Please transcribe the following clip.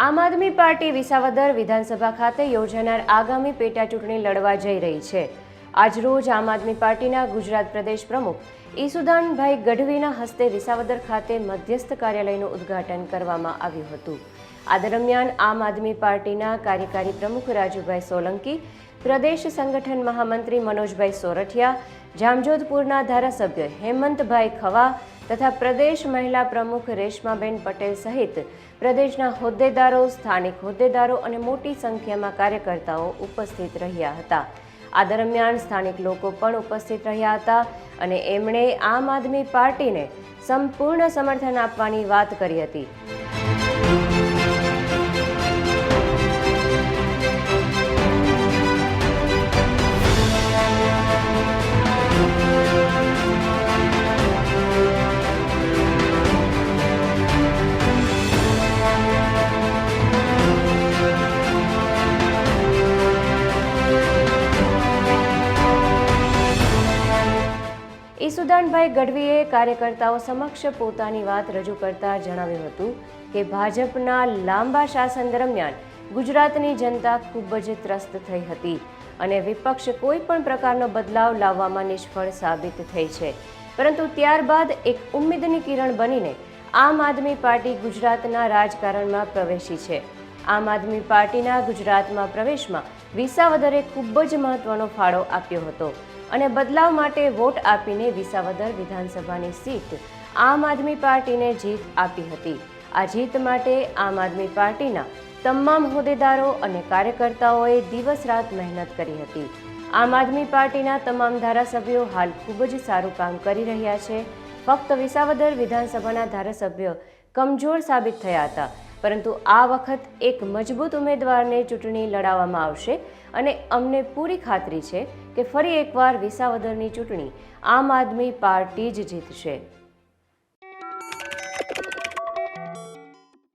આદમી party Visavadar વિધાનસભા ખાતે યોજાનાર આગામી પેટા ચૂંટણી લડવા જઈ રહી છે. આજરોજ આમ આદમી પાર્ટીના ગુજરાત પ્રદેશ પ્રમુખ ઈસુદાનભાઈ ગઢવીના હસ્તે વિસાવદર ખાતે મધ્યસ્થ કાર્યાલયનું ઉદ્ઘાટન કરવામાં આવ્યું હતું. આ દરમિયાન આમ આદમી પાર્ટીના કાર્યકારી પ્રમુખ રાજુભાઈ સોલંકી, પ્રદેશ સંગઠન મહામંત્રી મનોજભાઈ સોરઠિયા, જામજોધપુરના ધારાસભ્ય હેમંતભાઈ ખવા તથા પ્રદેશ મહિલા પ્રમુખ રેશમાબેન પટેલ સહિત પ્રદેશના હોદ્દેદારો, સ્થાનિક હોદ્દેદારો અને મોટી સંખ્યામાં કાર્યકર્તાઓ ઉપસ્થિત રહ્યા હતા. આ દરમિયાન સ્થાનિક લોકો પણ ઉપસ્થિત રહ્યા હતા અને એમણે આમ આદમી પાર્ટીને સંપૂર્ણ સમર્થન આપવાની વાત કરી હતી. ઈસુદાનભાઈ ગઢવીએ કાર્યકર્તાઓ સમક્ષ પોતાની વાત રજૂ કરતા જણાવ્યું હતું કે ભાજપના લાંબા શાસન દરમિયાન ગુજરાતની જનતા ખૂબ જ ત્રસ્ત થઈ હતી અને વિપક્ષ કોઈ પણ પ્રકારનો બદલાવ લાવવામાં નિષ્ફળ સાબિત થઈ છે. પરંતુ ત્યારબાદ એક ઉમ્મીદની કિરણ બનીને આમ આદમી પાર્ટી ગુજરાતના રાજકારણમાં પ્રવેશી છે. આમ આદમી પાર્ટીના ગુજરાતમાં પ્રવેશમાં વિસાવદરે ખૂબ જ મહત્વનો ફાળો આપ્યો હતો. અને બદલાવ માટે વોટ આપીને વિસાવદર વિધાનસભાની સીટ આમ આદમી પાર્ટીને જીત આપી હતી. આ જીત માટે આમ આદમી પાર્ટીના તમામ હોદ્દેદારો અને કાર્યકર્તાઓએ દિવસ રાત મહેનત કરી હતી. આમ આદમી પાર્ટીના તમામ ધારાસભ્યો હાલ ખૂબ જ સારું કામ કરી રહ્યા છે. ફક્ત વિસાવદર વિધાનસભાના ધારાસભ્યો કમજોર સાબિત થયા હતા. પરંતુ આ વખત એક મજબૂત ઉમેદવારને ચૂંટણી લડાવવામાં આવશે અને અમને પૂરી ખાતરી છે કે ફરી એકવાર વિસાવદરની ચૂંટણી આમ આદમી પાર્ટી જ જીતશે.